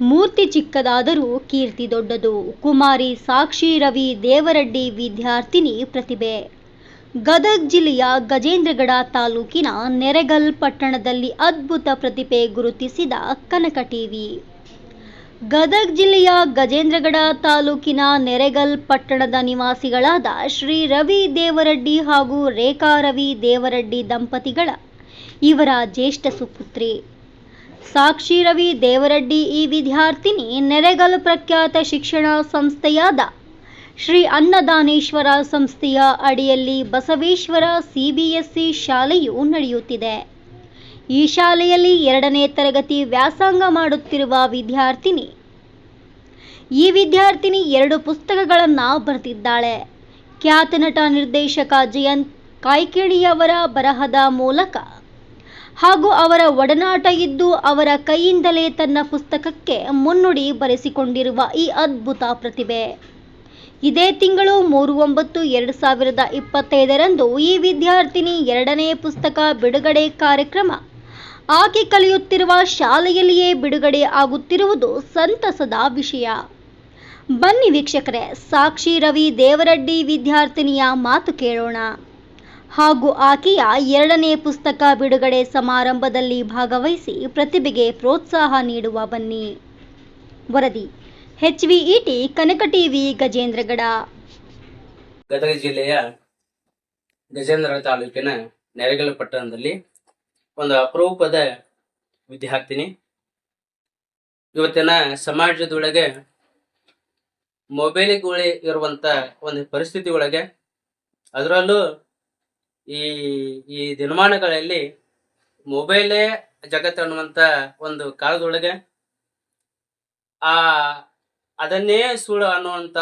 ಮೂರ್ತಿ ಚಿಕ್ಕದಾದರೂ ಕೀರ್ತಿ ದೊಡ್ಡದು. ಕುಮಾರಿ ಸಾಕ್ಷಿ ರವಿ ದೇವರಡ್ಡಿ ವಿದ್ಯಾರ್ಥಿನಿ ಪ್ರತಿಭೆ. ಗದಗ್ ಜಿಲ್ಲೆಯ ಗಜೇಂದ್ರಗಡ ತಾಲೂಕಿನ ನೆರೆಗಲ್ ಪಟ್ಟಣದಲ್ಲಿ ಅದ್ಭುತ ಪ್ರತಿಭೆ ಗುರುತಿಸಿದ ಕನಕ ಟಿವಿ. ಗದಗ್ ಜಿಲ್ಲೆಯ ಗಜೇಂದ್ರಗಡ ತಾಲೂಕಿನ ನೆರೆಗಲ್ ಪಟ್ಟಣದ ನಿವಾಸಿಗಳಾದ ಶ್ರೀ ರವಿ ದೇವರಡ್ಡಿ ಹಾಗೂ ರೇಖಾ ರವಿ ದೇವರಡ್ಡಿ ದಂಪತಿಗಳ ಇವರ ಜ್ಯೇಷ್ಠ ಸುಪುತ್ರಿ. ಸಾಕ್ಷಿ ರವಿ ದೇವರಡ್ಡಿ ಈ ವಿದ್ಯಾರ್ಥಿನಿ ನೆರೆಗಲ್ ಪ್ರಖ್ಯಾತ ಶಿಕ್ಷಣ ಸಂಸ್ಥೆಯಾದ ಶ್ರೀ ಅನ್ನದಾನೇಶ್ವರ ಸಂಸ್ಥೆಯ ಅಡಿಯಲ್ಲಿ ಬಸವೇಶ್ವರ ಸಿಬಿಎಸ್ಇ ಶಾಲೆಯು ನಡೆಯುತ್ತಿದೆ. ಈ ಶಾಲೆಯಲ್ಲಿ ಎರಡನೇ ತರಗತಿ ವ್ಯಾಸಂಗ ಮಾಡುತ್ತಿರುವ ವಿದ್ಯಾರ್ಥಿನಿ, ಈ ವಿದ್ಯಾರ್ಥಿನಿ ಎರಡು ಪುಸ್ತಕಗಳನ್ನು ಬರೆದಿದ್ದಾಳೆ. ಖ್ಯಾತ ನಟ ನಿರ್ದೇಶಕ ಜಯಂತ್ ಕಾಯ್ಕಿಣಿಯವರ ಬರಹದ ಮೂಲಕ ಹಾಗೂ ಅವರ ಒಡನಾಟ ಇದ್ದು ಅವರ ಕೈಯಿಂದಲೇ ತನ್ನ ಪುಸ್ತಕಕ್ಕೆ ಮುನ್ನುಡಿ ಬರೆಸಿಕೊಂಡಿರುವ ಈ ಅದ್ಭುತ ಪ್ರತಿಭೆ. ಇದೇ ತಿಂಗಳು ಮೂರು ಒಂಬತ್ತು ಎರಡು ಸಾವಿರದ ಇಪ್ಪತ್ತೈದರಂದು ಈ ವಿದ್ಯಾರ್ಥಿನಿ ಎರಡನೇ ಪುಸ್ತಕ ಬಿಡುಗಡೆ ಕಾರ್ಯಕ್ರಮ. ಆಕೆ ಕಲಿಯುತ್ತಿರುವ ಶಾಲೆಯಲ್ಲಿಯೇ ಬಿಡುಗಡೆ ಆಗುತ್ತಿರುವುದು ಸಂತಸದ ವಿಷಯ. ಬನ್ನಿ ವೀಕ್ಷಕರೇ, ಸಾಕ್ಷಿ ರವಿ ದೇವರಡ್ಡಿ ವಿದ್ಯಾರ್ಥಿನಿಯ ಮಾತು ಕೇಳೋಣ. ಹಾಗೂ ಆಕೆಯ ಎರಡನೇ ಪುಸ್ತಕ ಬಿಡುಗಡೆ ಸಮಾರಂಭದಲ್ಲಿ ಭಾಗವಹಿಸಿ ಪ್ರತಿಭೆಗೆ ಪ್ರೋತ್ಸಾಹ ನೀಡುವ ಬನ್ನಿ. ವರದಿ ಎಚ್ ವಿ ಇಟಿ ಕನಕ ಟಿವಿ, ಗಜೇಂದ್ರಗಡ. ಗದಗ ಜಿಲ್ಲೆಯ ಗಜೇಂದ್ರ ತಾಲೂಕಿನ ನೆರೆಗಲ ಪಟ್ಟಣದಲ್ಲಿ ಒಂದು ಅಪರೂಪದ ವಿದ್ಯಾರ್ಥಿನಿ ಇವತ್ತಿನ ಸಮಾಜದೊಳಗೆ ಮೊಬೈಲ್ಗಳೇ ಇರುವಂತ ಒಂದು ಪರಿಸ್ಥಿತಿ ಒಳಗೆ, ಅದರಲ್ಲೂ ಈ ಈ ದಿನಮಾನಗಳಲ್ಲಿ ಮೊಬೈಲೇ ಜಗತ್ತು ಅನ್ನುವಂತ ಒಂದು ಕಾಲದೊಳಗೆ, ಆ, ಅದನ್ನೇ ಸುಳ್ಳು ಅನ್ನುವಂತ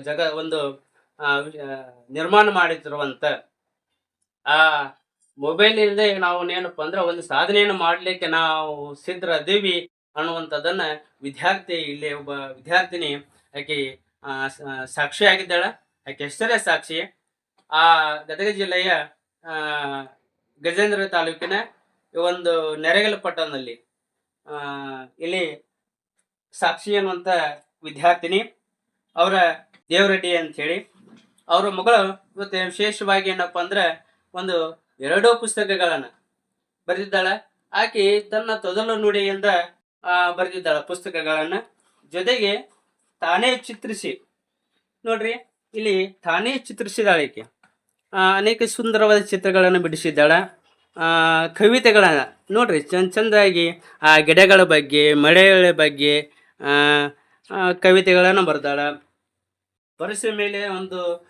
ಜಗ, ಒಂದು ನಿರ್ಮಾಣ ಮಾಡಿತಿರುವಂತ ಆ ಮೊಬೈಲ್ ಇಲ್ಲದೆ ನಾವು ಏನಪ್ಪ ಅಂದ್ರೆ ಒಂದು ಸಾಧನೆಯನ್ನು ಮಾಡ್ಲಿಕ್ಕೆ ನಾವು ಸಿದ್ಧರದೀವಿ ಅನ್ನುವಂಥದ್ದನ್ನ ವಿದ್ಯಾರ್ಥಿ ಇಲ್ಲಿ ಒಬ್ಬ ವಿದ್ಯಾರ್ಥಿನಿ ಆಕೆ ಸಾಕ್ಷಿ ಆಗಿದ್ದಾಳೆ ಆಕೆ ಹೆಸರೇ ಸಾಕ್ಷಿ ಆ ಗದಗ ಜಿಲ್ಲೆಯ ಗಜೇಂದ್ರ ತಾಲೂಕಿನ ಒಂದು ನೆರೆಗಲ್ ಪಟ್ಟಣದಲ್ಲಿ ಇಲ್ಲಿ ಸಾಕ್ಷಿ ಅನ್ನುವಂಥ ವಿದ್ಯಾರ್ಥಿನಿ, ಅವರ ದೇವರೆಡ್ಡಿ ಹೇಳಿ ಅವರ ಮಗಳು ಇವತ್ತು ವಿಶೇಷವಾಗಿ ಏನಪ್ಪ ಅಂದ್ರೆ ಒಂದು ಎರಡೂ ಪುಸ್ತಕಗಳನ್ನು ಬರೆದಿದ್ದಾಳೆ. ಆಕೆ ತನ್ನ ತೊದಲು ನುಡಿಯಿಂದ ಬರೆದಿದ್ದಾಳೆ ಪುಸ್ತಕಗಳನ್ನು. ಜೊತೆಗೆ ತಾನೇ ಚಿತ್ರಿಸಿ, ನೋಡ್ರಿ, ಇಲ್ಲಿ ತಾನೇ ಚಿತ್ರಿಸಿದಾಳೆ ಆಕೆ ಅನೇಕ ಸುಂದರವಾದ ಚಿತ್ರಗಳನ್ನು ಬಿಡಿಸಿದ್ದಾಳೆ. ಕವಿತೆಗಳನ್ನ ನೋಡ್ರಿ, ಚಂದ ಚಂದಾಗಿ, ಆ, ಗಿಡಗಳ ಬಗ್ಗೆ, ಮಳೆಗಳ ಬಗ್ಗೆ ಕವಿತೆಗಳನ್ನು ಬರ್ದಾಳೆ. ಪರಿಸರ ಮೇಲೆ ಒಂದು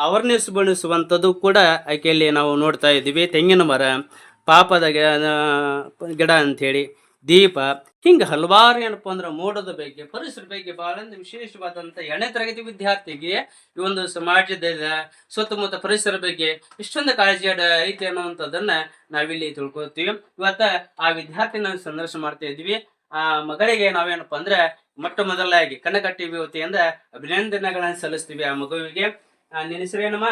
ಅವರ್ನೆಸ್ ಬಣಿಸುವಂಥದ್ದು ಕೂಡ ಆಕೆಯಲ್ಲಿ ನಾವು ನೋಡ್ತಾ ಇದ್ದೀವಿ. ತೆಂಗಿನ ಮರ, ಪಾಪದ ಗಿಡ ಅಂಥೇಳಿ. ದೀಪ ಹಿಂಗ ಹಲವಾರು ಏನಪ್ಪ ಅಂದ್ರೆ ಮೋಡದ ಬಗ್ಗೆ ಪರಿಸರ ಬಗ್ಗೆ ಬಹಳ ವಿಶೇಷವಾದಂತ ವಿಶೇಷವಾದಂಥ ಎರಡನೇ ತರಗತಿ ವಿದ್ಯಾರ್ಥಿಗೆ ಈ ಒಂದು ಸಮಾಜದ ಸುತ್ತಮುತ್ತ ಪರಿಸರ ಬಗ್ಗೆ ಇಷ್ಟೊಂದು ಕಾಳಜಿ ಅಡ ಐತಿ ಅನ್ನುವಂಥದ್ದನ್ನ ನಾವಿಲ್ಲಿ ತಿಳ್ಕೊತೀವಿ ಇವತ್ತ ಆ ವಿದ್ಯಾರ್ಥಿನ ಸಂದರ್ಶನ ಮಾಡ್ತಾ ಇದ್ವಿ ಆ ಮಗಳಿಗೆ ನಾವೇನಪ್ಪ ಅಂದ್ರೆ ಮೊಟ್ಟ ಮೊದಲಾಗಿ ಕನಕ ಟಿವಿ ವತಿಯಿಂದ ಅಭಿನಂದನೆಗಳನ್ನ ಸಲ್ಲಿಸ್ತೀವಿ ಆ ಮಗುವಿಗೆ. ಆ, ನಿನ್ನ ಹೆಸರೇನಮ್ಮ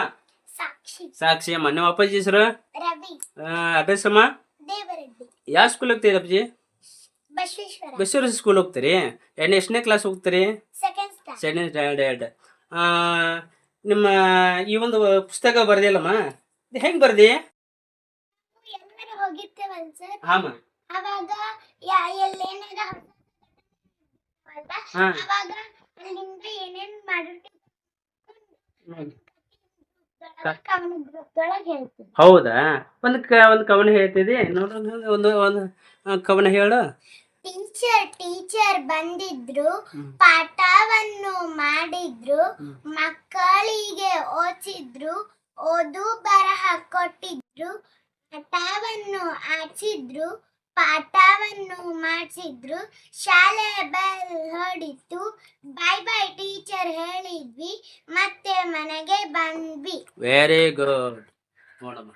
ಸಾಕ್ಷಿ. ಅಮ್ಮ. ನಿಮ್ಮ ಅಪ್ಪಾಜಿ ಹೆಸರು? ರವಿ. ಅಡ್ರೆಸ್ ಅಮ್ಮ ದೇವರೆಡ್ಡಿ ಯಾವ ಸ್ಕೂಲ್ ಹೋಗ್ತೀರಿ ಅಪ್ಪಾಜಿ? ಬಸವೇಶ್ವರ. ಬಸವೇಶ್ವರ ಸ್ಕೂಲ್ ಹೋಗ್ತೀರಿ? ಎಣ್ಣೆ ಎಷ್ಟನೇ ಕ್ಲಾಸ್ ಹೋಗ್ತೀರಿ? ಸೆಕೆಂಡ್ ಸ್ಟಾರ್ ಸೆಕೆಂಡ್ ಸ್ಟ್ಯಾಂಡರ್ಡ್ ನಿಮ್ಮ ಈ ಒಂದು ಪುಸ್ತಕ ಬರ್ದಿಲ್ಲಮ್ಮ? ಇದು ಹೆಂಗ್ ಬರ್ದಿ? ಎಲ್ಲರೂ ಹೋಗಿರ್ತೇವಲ್ಲ ಸರ್ ಹಾಮ ಅವಾಗ ಯಾ- ಎಲ್ಲೇನಾರ ಹೊಸ ಅಲ್ವ? ಹಾ. ಅವಾಗ ಅಲ್ಲಿಂದ ಏನೇನ್ ಮಾಡಿರ್ತೀವಿ ಕವನ ಗ್ರೂಪ್ದೊಳಗೆ ಹೇಳ್ತೀವಿ. ಹೌದಾ? ಒಂದು ಕ ಒಂದು ಕವನ ಹೇಳ್ತಿದಿ? ನೋಡು ನೋಡು, ಒಂದು ಒಂದು ಆ, ಕವನ ಹೇಳು. ಟೀಚರ್ ಟೀಚರ್ ಬಂದಿದ್ರು. ಪಾಠವನ್ನು ಮಾಡಿದ್ರು ಮಕ್ಕಳಿಗೆ ಓದಿದ್ರು ಓದು ಬರಹ ಕೊಟ್ಟಿದ್ರು ಪಾಠವನ್ನು ಆಚಿದ್ರು ಪಾಠವನ್ನು ಮಾಡಿಸಿದ್ರು ಶಾಲೆ ಬೆಲ್ ಹೊಡಿತು ಬೈ ಬೈ ಟೀಚರ್ ಹೇಳಿದ್ವಿ ಮತ್ತೆ ಮನೆಗೆ ಬಂದ್ವಿ. ವೆರಿ ಗುಡ್ ನೋಡಮ್ಮ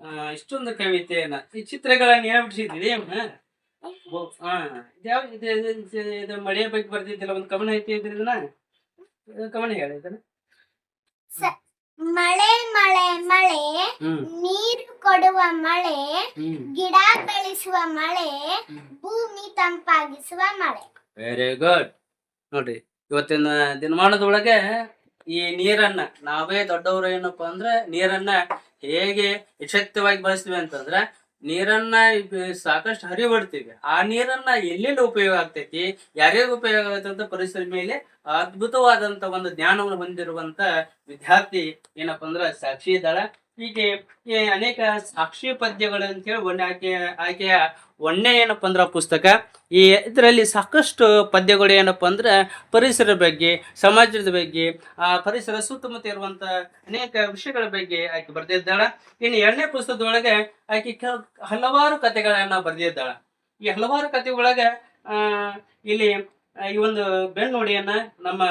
ಆ, ಇಷ್ಟೊಂದು ಕವಿತೆಯನ್ನ ಈ ಚಿತ್ರಗಳನ್ನ ಏನ್ ಇದು ಮಳೆಯ ಬಗ್ಗೆ ಬರ್ದಿದ್ದಿಲ್ಲ ಒಂದು ಕಮನ ಐತಿ ಇದ್ರಿ ಕಮನ ಹೇಳಿ ಇದನ್ನ. ಮಳೆ ಮಳೆ ಮಳೆ ನೀರು ಕೊಡುವ ಮಳೆ ಗಿಡ ಬೆಳೆಸುವ ಮಳೆ ಭೂಮಿ ತಂಪಾಗಿಸುವ ಮಳೆ. ವೆರಿ ಗುಡ್ ನೋಡ್ರಿ ಇವತ್ತಿನ ದಿನಮಾನದೊಳಗೆ ಈ ನೀರನ್ನ ನಾವೇ ದೊಡ್ಡವರು ಏನಪ್ಪಾ ಅಂದ್ರೆ ನೀರನ್ನ ಹೇಗೆ ಯಶಕ್ತವಾಗಿ ಬಳಸ್ತೀವಿ ಅಂತಂದ್ರೆ ನೀರನ್ನ ಸಾಕಷ್ಟು ಹರಿಬಿಡ್ತೀವಿ ಆ ನೀರನ್ನ ಎಲ್ಲೆಲ್ಲಿ ಉಪಯೋಗ ಆಗ್ತೈತಿ ಯಾರ್ಯಾರು ಉಪಯೋಗ ಆಗತ್ತಂತ ಪರಿಸರ ಮೇಲೆ ಅದ್ಭುತವಾದಂತ ಒಂದು ಜ್ಞಾನವನ್ನು ಹೊಂದಿರುವಂತ ವಿದ್ಯಾರ್ಥಿ ಏನಪ್ಪಾ ಅಂದ್ರ ಸಾಕ್ಷಿ ಇದ್ದಾಳ. ಹೀಗೆ ಅನೇಕ ಸಾಕ್ಷಿ ಪದ್ಯಗಳು ಅಂತೇಳಿ ಒಂದು ಆಕೆ ಆಕೆಯ ಒಣ್ಣೆ ಏನಪ್ಪ ಅಂದ್ರೆ ಪುಸ್ತಕ. ಈ ಇದರಲ್ಲಿ ಸಾಕಷ್ಟು ಪದ್ಯಗಳು ಏನಪ್ಪ ಅಂದ್ರೆ ಪರಿಸರ ಬಗ್ಗೆ, ಸಮಾಜದ ಬಗ್ಗೆ, ಆ ಪರಿಸರ ಸುತ್ತಮುತ್ತ ಇರುವಂತ ಅನೇಕ ವಿಷಯಗಳ ಬಗ್ಗೆ ಆಕೆ ಬರೆದಿದ್ದಾಳೆ. ಇನ್ನು ಎರಡನೇ ಪುಸ್ತಕದೊಳಗೆ ಆಕೆ ಹಲವಾರು ಕಥೆಗಳನ್ನ ಬರೆದಿದ್ದಾಳ. ಈ ಹಲವಾರು ಕಥೆಗಳೊಳಗೆ, ಆ, ಇಲ್ಲಿ ಈ ಒಂದು ಬೆನ್ನುಡಿಯನ್ನ ನಮ್ಮ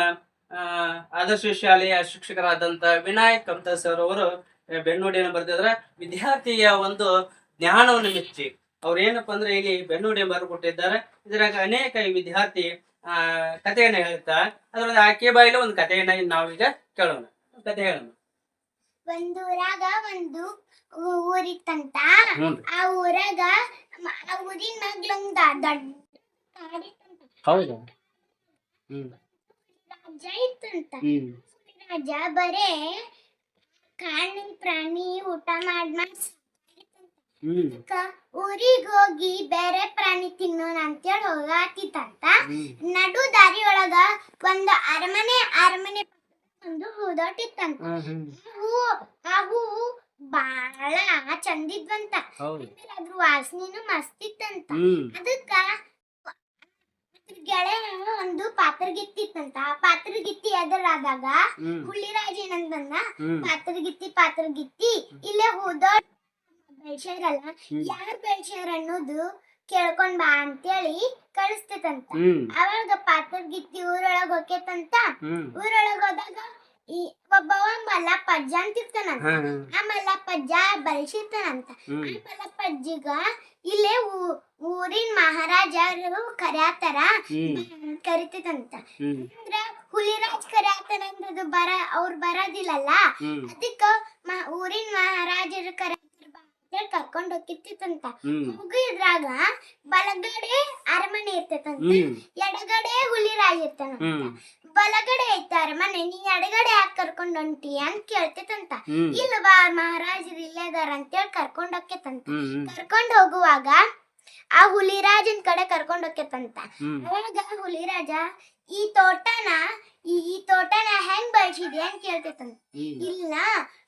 ಆದರ್ಶ ಶಾಲೆಯ ಶಿಕ್ಷಕರಾದಂತ ವಿನಾಯಕ್ ಕಮತಾ ಸರ್ ಅವರು ಬೆನ್ನುಡಿಯನ್ನು ಬರೆದಿದ್ರೆ. ವಿದ್ಯಾರ್ಥಿಯ ಒಂದು ಜ್ಞಾನವನ್ನು ಮೆಚ್ಚಿ. ಅವ್ರು ಏನಪ್ಪ ಅಂದ್ರೆ ಇಲ್ಲಿ ಬೆನ್ನುಡಿ ಬರ್ಕೊಟ್ಟಿದ್ದಾರೆ ಇದ್ರಾಗ ಅನೇಕ ವಿದ್ಯಾರ್ಥಿ ಆ ಕಥೆಯನ್ನ ಹೇಳ್ತಾ ಅದ್ರಲ್ಲಿ ಆಕೆ ಬಾಯಿಲೆ ಒಂದು ಕಥೆಯನ್ನ ನಾವೀಗ ಕೇಳೋಣ. ಕಥೆ ಹೇಳೋಣ. ಒಂದು ಊರಾಗ ಒಂದು ಊರಿತ್ತಂತ. ಆ ಊರಾಗ ಆ ಊರಿನ ಮಗ್ಲೊಂದ ದೊಡ್ಡ ಹೌದು? ರಾಜ ಇತ್ತಂತ. ರಾಜ ಬರೇ ಕಾಣಿ ಪ್ರಾಣಿ ಊಟ ಮಾಡ್ಮ ಮಾಡ್ ಊರಿಗ್ ಹೋಗಿ ಬೇರೆ ಪ್ರಾಣಿ ತಿನ್ನೋಣ ಅಂತೇಳಿ ಹೋಗಾತಿತ್ತಂತ. ಹ್ಮ್. ನಡು ದಾರಿ ಒಳಗ ಒಂದು ಅರಮನೆ ಅರಮನೆ ಒಂದು ಹೂದೋಟಿತ್ತಂತ ಹ್ಮ್ ಹೂ ಆ ಹೂ ಬಹಳ ಚಂದಿದ್ವಂತ. ಅದ್ರ ವಾಸನೆನು ಮಸ್ತ್ ಇತ್ತಂತ ಅದಕ್ಕ ಗೆಳೆಯ ಒಂದು ಪಾತ್ರಗಿತ್ತಿತ್ತಂತ. ಪಾತ್ರಗಿತ್ತಿ ಎದುರಾದಾಗ ಹುಳಿರಾಜ ಹುಲಿರಾಜ ಏನಂತಂದ ಪಾತ್ರಗಿತ್ತಿ ಪಾತ್ರಗಿತ್ತಿ ಇಲ್ಲೇ ಹೋದೋಟ್ ಬೆಳ್ಸ್ಯಾರಲ್ಲ. ಯಾರ್ ಬೆಳ್ಸ್ಯಾರ ಅನ್ನೋದು ಕೇಳ್ಕೊಂಡ್ ಬಾ ಅಂತೇಳಿ ಕಳಿಸ್ತೈತಂತ ಅವಾಗ ಪಾತ್ರದ ಗಿತ್ತಿ ಊರೊಳಗ ಹೋಕೇತಂತ ಊರೊಳಗ ಹೋದಾಗ ಈ ಒಬ್ಬವ ಮಲ್ಲಪ್ಪಜ್ಜ ಅಂತಿರ್ತಾನಂತ. ಆ ಮಲ್ಲಪ್ಪಜ್ಜ ಬೆಳ್ಸಿರ್ತಾನಂತ. ಆ ಮಲ್ಲಪ್ಪಜ್ಜಿಗ ಇಲ್ಲೇ ಊರಿನ ಮಹಾರಾಜರು ಕರ್ಯಾತಾರ ಕರಿತೈತಂತ ಅಂದ್ರ ಹುಲಿರಾಜ್ ಕರ್ಯಾತಾರ ಅಂದ್ರದು ಬರ ಅವ್ರು ಬರೋದಿಲ್ಲಲ್ಲ? ಅದಕ್ಕ ಊರಿನ ಮಹಾರಾಜರು ಬಾ ಅಂತೇಳಿ ಕರ್ಕೊಂಡ್ ಹೋಗಿರ್ತಿತ್ತಂತ ಮುಗಿದ್ರಾಗ ಬಲಗಡೆ ಅರಮನೆ ಇರ್ತೈತಂತ. ಎಡಗಡೆ ಹುಲಿರಾಜ್ ಇರ್ತಾನಂತ ಬಲಗಡೆ ಐತ ಅರಮನೆ ನೀ ಎಡಗಡೆ ಯಾಕೆ ಕರ್ಕೊಂಡ್ ಹೊಂಟಿ ಅಂತ ಕೇಳ್ತೈತಂತ. ಹ್ಮ್. ಇಲ್ಲ ಬಾ ಮಹಾರಾಜರು ಇಲ್ಲೇ ಅದಾರ ಅಂತೇಳಿ ಕರ್ಕೊಂಡ್ ಹೋಗ್ಯತಂತ ಕರ್ಕೊಂಡು ಹೋಗುವಾಗ ಆ ಹುಲಿರಾಜನ್ ಕಡೆ ಕರ್ಕೊಂಡ್ ಹೋಗ್ಯತಂತ ಅವಾಗ ಹುಲಿರಾಜ ಈ ತೋಟನ ಈ ತೋಟನ ಹೆಂಗ್ ಬಳಸಿದ್ಯಾ? ಅಂತ ಕೇಳ್ತೈತಂತ. ಇಲ್ಲ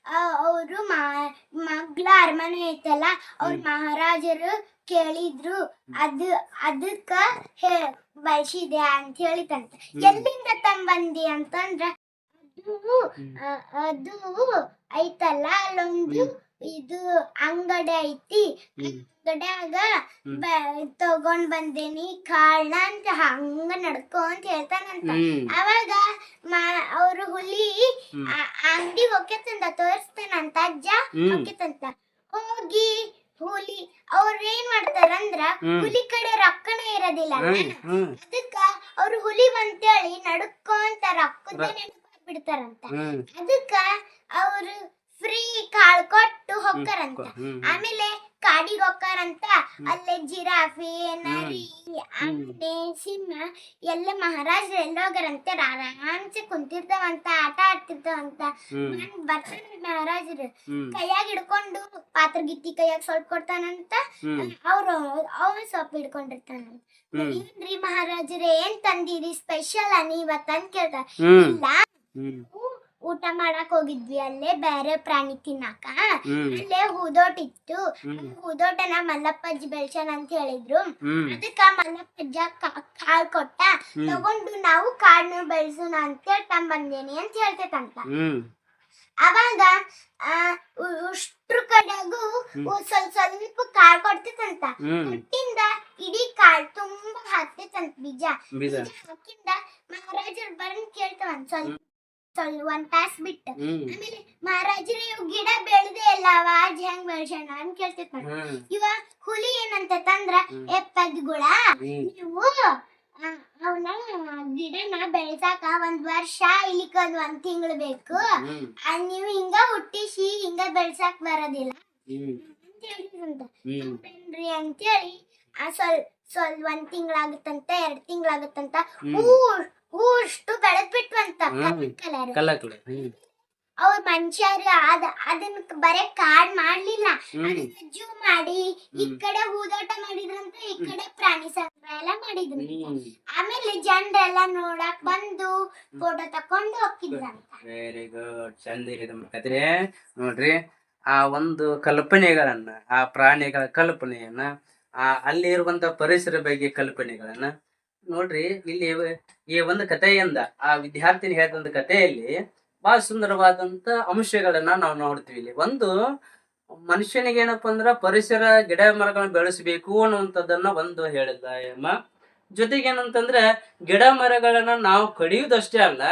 ಅವರು ಮಗ್ಳ ಅರಮನೆ ಐತಲ್ಲ ಅವ್ರ ಮಹಾರಾಜರು ಕೇಳಿದ್ರು ಅದು ಅದಕ್ಕ ಬೆಳ್ಸಿದೆ ಅಂತ ಹೇಳಿತಂತ. ಎಲ್ಲಿಂದ ತಂಬಂದಿ ಅಂತಂದ್ರ ಅದು ಅದು ಐತಲ್ಲ ಅಲ್ಲೊಂದು ಇದು ಅಂಗಡಿ ಐತಿ. ಬ- ತಗೊಂಡ್ ಬಂದೇನಿ ಕಾಳ ಅಂತ ಹಂಗ ನಡ್ಕೊಂತ ಹೇಳ್ತಾನಂತ. ಹ್ಮ್. ಅವಾಗ ಅವ್ರು ಹುಲಿ. ಅಂಗಡಿ ಹೋಗ್ಯತಂತ ತೋರಿಸ್ತಾನಂತ ಅಜ್ಜ ಹೋಗ್ಯತಂತ. ಹೋಗಿ ಹುಲಿ ಅವ್ರ ಏನ್ ಮಾಡ್ತಾರಂದ್ರ ಹುಲಿ ಕಡೆ ರೊಕ್ಕನ ಇರೋದಿಲ್ಲ ಅದಕ್ಕ ಅವ್ರು ಹುಲಿ ಬಂತೇಳಿ ನಡ್ಕೊಂತ ರೊಕ್ಕದ ಬಿಡ್ತಾರಂತ ಹ್ಮ್. ಅದಕ್ಕ ಅವ್ರು ಫ್ರೀ ಕಾಳ್ ಕೊಟ್ಟು ಹೊಕ್ಕಾರಂತ. ಹ್ಮ್ ಆಮೇಲೆ ಕಾಡಿಗೆ ಹೋಗ್ತಾರಂತ ಅಲ್ಲೇ ಜಿರಾಫೆ ನರಿ ಆಮೇಲೆ ಸಿಂಹ ಎಲ್ಲ ಮಹಾರಾಜರು ಎಲ್ಲ ಹೋಗಾರಂತೆ ಆರಾಮ್ಸೆ ಕುಂತಿರ್ತಾವಂತ ಆಟ ಆಡ್ತಿರ್ತಾವಂತ. ಬಂದ್ ಬರ್ತಾರ ಮಹಾರಾಜರು. ಕೈಯಾಗ ಹಿಡ್ಕೊಂಡು ಪಾತ್ರಗಿತ್ತಿ ಕೈಯಾಗ ಸ್ವಲ್ಪ ಕೊಡ್ತಾನಂತ. ಅವ್ರ ಅವ್ರು ಅವನು ಸ್ವಲ್ಪ ಹಿಡ್ಕೊಂಡಿರ್ತಾನಂತ. ಏನ್ರಿ ಮಹಾರಾಜರೇ ಏನ್ ತಂದಿರಿ? ಸ್ಪೆಷಲ್ ಅನಿ ಇವತ್ತಂತ ಕೇಳ್ತಾರ ಇಲ್ಲ. ಊಟ ಮಾಡಕ್ ಹೋಗಿದ್ವಿ. ಅಲ್ಲೇ ಬೇರೆ ಪ್ರಾಣಿ ತಿನ್ನಾಕ. ಅಲ್ಲೇ ಹೂದೋಟ್ ಇತ್ತು. ಹೂದೋಟ ಹೂದೋಟನ ಮಲ್ಲಪ್ಪಜ್ಜಿ ಬೆಳ್ಸನ್ ಅಂತ ಹೇಳಿದ್ರು. ಅದಕ್ಕ ಮಲ್ಲಪ್ಪಜ್ಜ ಕಾಳ್ ಕೊಟ್ಟ. ತಗೊಂಡು ನಾವು ಕಾಳನ್ನ ಬೆಳ್ಸೋಣ ಅಂತ ತಂಬಂದೇನಿ ಅಂತ ಹೇಳ್ತೈತಂತ. ಅವಾಗ ಉಷ್ಟ್ರ ಕಡೆಗೂ ಸ್ವಲ್ಪ ಸ್ವಲ್ಪ ಕಾಳ್ ಕೊಡ್ತೈತಂತ. ಹುಟ್ಟಿಂದ ಇಡೀ ಕಾಳ್ ತುಂಬಾ ಹಾಕ್ತೈತಂತ ಬೀಜ. ಬೀಜ. ಹಾಕಿಂದ ಮಹಾರಾಜರು ಬರನ್ ಕೇಳ್ತವಂತ ಸ್ವಲ್ಪ. ಸ್ವಲ್ಪ ಒಂದ್ ತಾಸ್ ಬಿಟ್ಟು. ಆಮೇಲೆ ಮಹಾರಾಜರೇ ಇವ್ ಗಿಡ ಬೆಳ್ದೆ ಇಲ್ಲ ಅವಾಜ್ ಹೆಂಗ್ ಬೆಳ್ಸೋಣ ಅಂತ ಕೇಳ್ತೈತಂತ ಇವ ಹುಲಿ ಏನಂತ ತಂದ್ರ ಎಪ್ಪದ್ಗುಳ ನೀವು ಅವನ ಗಿಡನ ಬೆಳ್ಸಾಕ ಒಂದ್ ವರ್ಷ ಇಲ್ಲಿಕ ಒಂದ್ ತಿಂಗಳು ಬೇಕು. ನೀವು ಹಿಂಗ ಹುಟ್ಟಿಸಿ ಹಿಂಗ ಬೆಳ್ಸಾಕ್ ಬರೋದಿಲ್ಲ. ಅಂತ ಹೇಳಿದ್ರಂತ ಅಂತೇಳಿ ಆ ಸ್ವಲ್ಪ ಸ್ವಲ್ ಒಂದ್ ತಿಂಗಳಾಗುತ್ತಂತ ಎರಡ್ ತಿಂಗಳಾಗುತ್ತಂತ ಹ್ಮ್. ಹೂ ಅಷ್ಟು ಬೆಳೆದ್ ಬಿಟ್ವಂತ. ಕಲರ್. ಹ್ಮ್. ಅವ್ರ ಮನುಷ್ಯರು ಅದ ಅದನ್ನ ಬರೇ ಕಾಡ್ ಮಾಡ್ಲಿಲ್ಲ. ಜೂ ಮಾಡಿ ಈ ಕಡೆ ಹೂದೋಟ ಮಾಡಿದ್ರಂತ ಈ ಕಡೆ ಪ್ರಾಣಿ ಸಂಗ್ರಹ ಎಲ್ಲ ಮಾಡಿದ್ರು. ಆಮೇಲೆ ಜನರೆಲ್ಲ ನೋಡಕ್ ಬಂದು ಫೋಟೋ ತಕೊಂಡು ಹೋಗಿದ್ರಂತ. ವೆರಿ ಗುಡ್ ಚಂದ ಇದೆ ಕದ್ರೆ ನೋಡ್ರಿ ಆ ಒಂದು ಕಲ್ಪನೆಗಳನ್ನ ಆ ಪ್ರಾಣಿಗಳ ಕಲ್ಪನೆಯನ್ನ ಆ ಅಲ್ಲಿ ಇರುವಂತ ಪರಿಸರ ಬಗ್ಗೆ ಕಲ್ಪನೆಗಳನ್ನ ನೋಡ್ರಿ, ಇಲ್ಲಿ ಈ ಒಂದು ಕಥೆಯಿಂದ ಆ ವಿದ್ಯಾರ್ಥಿನಿ ಹೇಳಿದಂತ ಕಥೆಯಲ್ಲಿ ಬಹಳ ಸುಂದರವಾದಂತ ಅಂಶಗಳನ್ನ ನಾವು ನೋಡ್ತೀವಿ ಇಲ್ಲಿ. ಒಂದು, ಮನುಷ್ಯನಿಗೆ ಏನಪ್ಪಾ ಅಂದ್ರ ಪರಿಸರ ಗಿಡ ಮರಗಳನ್ನ ಬೆಳೆಸಬೇಕು ಅನ್ನುವಂಥದ್ದನ್ನ ಒಂದು ಹೇಳಿದ ಅಮ್ಮ ಜೊತೆಗೆ ಏನಂತಂದ್ರೆ, ಗಿಡ ಮರಗಳನ್ನ ನಾವು ಕಡಿಯುವುದಷ್ಟೇ ಅಲ್ಲ,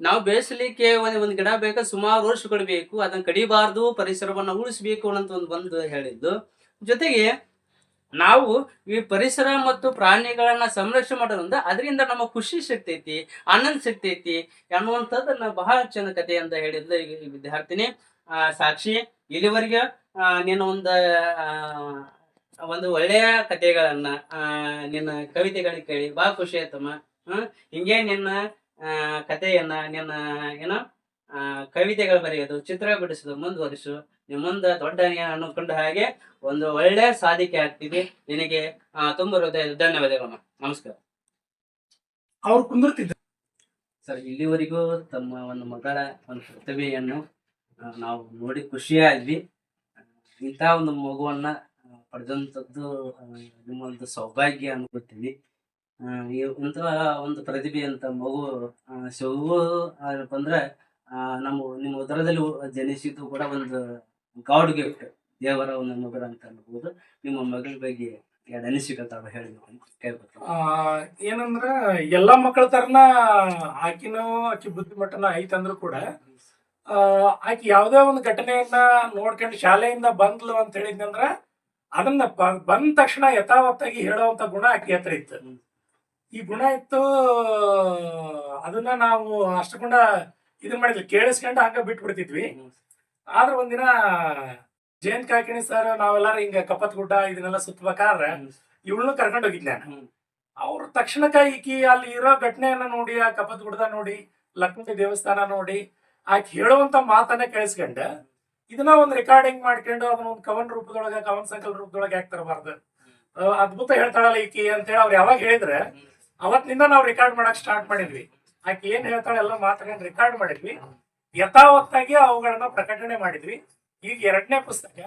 ನಾವು ಬೆಳೆಸಲಿಕ್ಕೆ ಒಂದ್, ಒಂದು ಗಿಡ ಬೇಕಾ ಸುಮಾರು ವರ್ಷಗಳು ಬೇಕು ಅದನ್ನ ಕಡಿಬಾರ್ದು, ಪರಿಸರವನ್ನ ಉಳಿಸ್ಬೇಕು ಅನ್ನೋಂತ ಒಂದು ಬಂದು ಹೇಳಿದ್ದು. ಜೊತೆಗೆ ನಾವು ಈ ಪರಿಸರ ಮತ್ತು ಪ್ರಾಣಿಗಳನ್ನ ಸಂರಕ್ಷಣೆ ಮಾಡೋದ್ರಿಂದ ಅದರಿಂದ ನಮ್ಮ ಖುಷಿ ಸಿಗ್ತೈತಿ ಆನಂದ ಸಿಗ್ತೈತಿ ಅನ್ನುವಂಥದ್ದನ್ನ ಬಹಳ ಚೆನ್ನ ಕತೆ ಅಂತ ಹೇಳಿದ್ಲು ಈ ವಿದ್ಯಾರ್ಥಿನಿ. ಸಾಕ್ಷಿ ಇಲ್ಲಿವರೆಗೆ ಆ, ನೀನು ಒಂದು ಒಂದು ಒಳ್ಳೆಯ ಕಥೆಗಳನ್ನ ನಿನ್ನ ಕವಿತೆಗಳನ್ನ ಕೇಳಿ ಬಹಳ ಖುಷಿ ಆಯ್ತಮ್ಮ. ಹ್ಮ್ ಹಿಂಗೆ ನಿನ್ನ ಆ, ಕಥೆಯನ್ನ ನಿನ್ನ ಏನ ಆ, ಕವಿತೆಗಳು ಬರೆಯೋದು ಚಿತ್ರ ಬಿಡಿಸೋದು ಮುಂದುವರಿಸು ನಿಮ್ಮ ಮುಂದೆ ದೊಡ್ಡ ಅನ್ಕೊಂಡ ಹಾಗೆ ಒಂದು ಒಳ್ಳೆ ಸಾಧಿಕೆ ಆಗ್ತಿದೆ ನಿನಗೆ ತುಂಬಾ ಹೃದಯ ಧನ್ಯವಾದಗಳು ನಮಸ್ಕಾರ. ಅವ್ರು ಕುಂದಿರ್ತಿದ್ರು ಸರ್ ಇಲ್ಲಿವರೆಗೂ ತಮ್ಮ ಒಂದು ಮಗಳ ಒಂದು ಪ್ರತಿಭೆಯನ್ನು ನಾವು ನೋಡಿ ಖುಷಿಯಾದ್ವಿ ಇಂತಹ ಒಂದು ಮಗುವನ್ನ ಪಡೆದಂಥದ್ದು ಆ, ನಿಮ್ಮ ಒಂದು ಸೌಭಾಗ್ಯ ಅನ್ಕೋತೀನಿ ಇಂತಹ ಒಂದು ಪ್ರತಿಭೆ ಅಂತ ಮಗು ಶಿವು ಅಂದ್ರೆ ನಮ್ಮ ನಿಮ್ಮ ಉದರದಲ್ಲಿ ಜನಿಸಿದ್ದು ಕೂಡ ಒಂದು ಗಾಡ್ ಗಿಫ್ಟ್ ದೇವರ ಒಂದು ಮಗಳು ಅಂತ ಅನ್ಬೋದು. ನಿಮ್ಮ ಮಗಳ ಬಗ್ಗೆ ಎರಡು ಅನಿಸಿಕೆ ತಾವು ಹೇಳಿ ಕೇಳ್ಬೇಕು ಏನಂದ್ರ ಎಲ್ಲಾ ಮಕ್ಕಳ ತರನ ಆಕಿನೂ ಆಕಿ ಬುದ್ಧಿಮಟ್ಟನ ಐತಂದ್ರು ಕೂಡ ಆಕಿ ಯಾವ್ದೇ ಒಂದು ಘಟನೆಯನ್ನ ನೋಡ್ಕೊಂಡು ಶಾಲೆಯಿಂದ ಬಂದ್ಲು ಅಂತ ಹೇಳಿದ್ನಂದ್ರ ಅದನ್ನ ಬಂದ ತಕ್ಷಣ ಯಥಾವತ್ತಾಗಿ ಹೇಳುವಂತ ಗುಣ ಆಕಿ ಹತ್ರ ಇತ್ತು. ಈ ಗುಣ ಇತ್ತು ಅದನ್ನ ನಾವು ಅಷ್ಟಕೊಂಡ ಇದನ್ ಮಾಡಿದ್ವಿ ಕೇಳಿಸ್ಕೊಂಡು ಹಂಗ ಬಿಟ್ಬಿಡ್ತಿದ್ವಿ. ಆದ್ರೆ ಒಂದಿನ ಜಯಂತ್ ಕಾಕಿಣಿ ಸರ್ ನಾವೆಲ್ಲಾರು ಹಿಂಗ ಕಪ್ಪತ್ ಗುಡ್ಡ ಇದನ್ನೆಲ್ಲ ಸುತ್ತಬೇಕಾದ್ರೆ ಇವಳನ್ನು ಕರ್ಕೊಂಡು ಹೋಗಿದ್ದೆ ನಾನು. ಅವ್ರ ತಕ್ಷಣಕ್ಕ ಈಕಿ ಅಲ್ಲಿ ಇರೋ ಘಟನೆಯನ್ನ ನೋಡಿ ಆ ಕಪ್ಪತ್ ಗುಡ್ಡ ನೋಡಿ ಲಕ್ಷ್ಮೀ ದೇವಸ್ಥಾನ ನೋಡಿ ಆಕಿ ಹೇಳುವಂತ ಮಾತನ್ನ ಕೇಳಿಸ್ಕೊಂಡ. ಇದನ್ನ ಒಂದು ರೆಕಾರ್ಡಿಂಗ್ ಮಾಡ್ಕೊಂಡು ಅದನ್ನ ಒಂದು ಕವನ್ ರೂಪದೊಳಗ ಕವನ್ ಸಂಕಲ್ ರೂಪದೊಳಗೆ ಯಾಕೆ ತರಬಾರ್ದು? ಅದ್ಭುತ ಹೇಳ್ತಾಳಲ್ಲ ಈಕಿ ಅಂತೇಳಿ ಅವ್ರು ಯಾವಾಗ ಹೇಳಿದ್ರೆ ಅವತ್ತಿನಿಂದ ನಾವು ರೆಕಾರ್ಡ್ ಮಾಡಕ್ ಸ್ಟಾರ್ಟ್ ಮಾಡಿದ್ವಿ. ಆಕೆ ಏನ್ ಹೇಳ್ತಾಳೆ ಎಲ್ಲ ಮಾತುಗಳನ್ನ ರೆಕಾರ್ಡ್ ಮಾಡಿದ್ವಿ. ಯಥಾವತ್ತಾಗಿ ಅವುಗಳನ್ನ ಪ್ರಕಟಣೆ ಮಾಡಿದ್ವಿ. ಈಗ ಎರಡನೇ ಪುಸ್ತಕ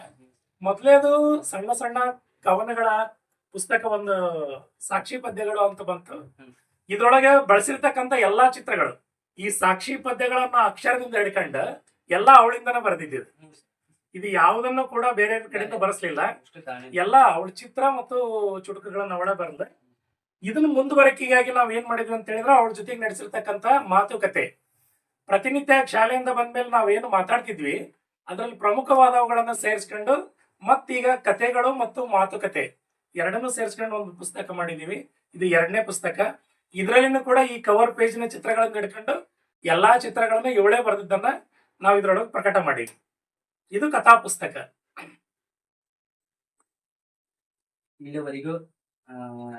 ಮೊದಲೇದು ಸಣ್ಣ ಸಣ್ಣ ಕವನಗಳ ಪುಸ್ತಕ ಒಂದು ಸಾಕ್ಷಿ ಪದ್ಯಗಳು ಅಂತ ಬಂತು. ಇದ್ರೊಳಗೆ ಬಳಸಿರ್ತಕ್ಕಂತ ಎಲ್ಲಾ ಚಿತ್ರಗಳು ಈ ಸಾಕ್ಷಿ ಪದ್ಯಗಳನ್ನ ಅಕ್ಷರದಿಂದ ಹಿಡ್ಕೊಂಡ ಎಲ್ಲಾ ಅವಳಿಂದನ ಬರೆದಿದ್ದು ಇದು ಯಾವುದನ್ನು ಕೂಡ ಬೇರೆ ಕಡೆಯಿಂದ ಬರೆಸ್ಲಿಲ್ಲ. ಎಲ್ಲಾ ಅವಳ ಚಿತ್ರ ಮತ್ತು ಚುಟುಕುಗಳನ್ನ ಅವಳೇ ಬರೆದ. ಇದನ್ನ ಮುಂದುವರಿಕೆಗಾಗಿ ನಾವ್ ಏನ್ ಮಾಡಿದ್ವಿ ಅಂತ ಹೇಳಿದ್ರೆ ಅವಳ ಜೊತೆಗೆ ನಡೆಸಿರ್ತಕ್ಕಂತ ಮಾತುಕತೆ. ಪ್ರತಿನಿತ್ಯ ಶಾಲೆಯಿಂದ ಬಂದ್ಮೇಲೆ ಏನು ಮಾತಾಡ್ತಿದ್ವಿ ಅದರಲ್ಲಿ ಪ್ರಮುಖವಾದವುಗಳನ್ನ ಸೇರಿಸ್ಕೊಂಡು ಮತ್ತೀಗ ಕಥೆಗಳು ಮತ್ತು ಮಾತುಕತೆ. ಎರಡನ್ನೂ ಸೇರಿಸ್ಕೊಂಡು ಒಂದು ಪುಸ್ತಕ ಮಾಡಿದೀವಿ. ಇದು ಎರಡನೇ ಪುಸ್ತಕ. ಇದರಲ್ಲಿನೂ ಕೂಡ ಈ ಕವರ್ ಪೇಜ್ನ ಚಿತ್ರಗಳನ್ನ ಹಿಡ್ಕೊಂಡು ಎಲ್ಲಾ ಚಿತ್ರಗಳನ್ನ ಇವಳೇ ಬರೆದಿದ್ದನ್ನ ನಾವು ಇದರೊಳಗೆ ಪ್ರಕಟ ಮಾಡಿ ಇದು ಕಥಾ ಪುಸ್ತಕ. ಇಲ್ಲಿವರೆಗೂ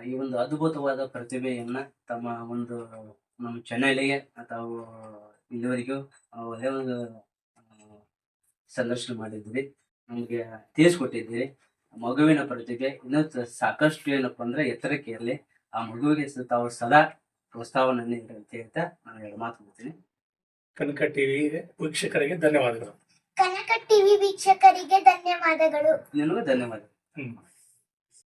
ಈ ಒಂದು ಅದ್ಭುತವಾದ ಪ್ರತಿಭೆಯನ್ನ ತಮ್ಮ ಒಂದು, ನಮ್ಮ ಚಾನೆಲ್ಗೆ ಅಥವಾ ಇಲ್ಲಿವರೆಗೂ ಒಳ್ಳೆ ಒಂದು ಸಂದರ್ಶನ ಮಾಡಿದ್ದೀರಿ ನಮಗೆ ತಿಳಿಸ್ಕೊಟ್ಟಿದ್ದೀರಿ. ಮಗುವಿನ ಪ್ರತಿಭೆ ಇನ್ನೂ ಸಾಕಷ್ಟು ಏನಪ್ಪ ಅಂದ್ರೆ ಎತ್ತರಕ್ಕೆ ಇರಲಿ ಆ ಮಗುವಿಗೆ ತಾವು ಸದಾ ಪ್ರೋತ್ಸಾಹವನ್ನು ನೀಡಿ ಅಂತ ಹೇಳ್ತಾ ನಾನು ಎರಡು ಮಾತು ಹೇಳ್ತೀನಿ. ಕನಕ ಟಿವಿ ವೀಕ್ಷಕರಿಗೆ ಧನ್ಯವಾದಗಳು. ಕನಕ ಟಿವಿ ವೀಕ್ಷಕರಿಗೆ ಧನ್ಯವಾದಗಳು. ನಿನಗೂ ಧನ್ಯವಾದಗಳು. ಹ್ಮ್.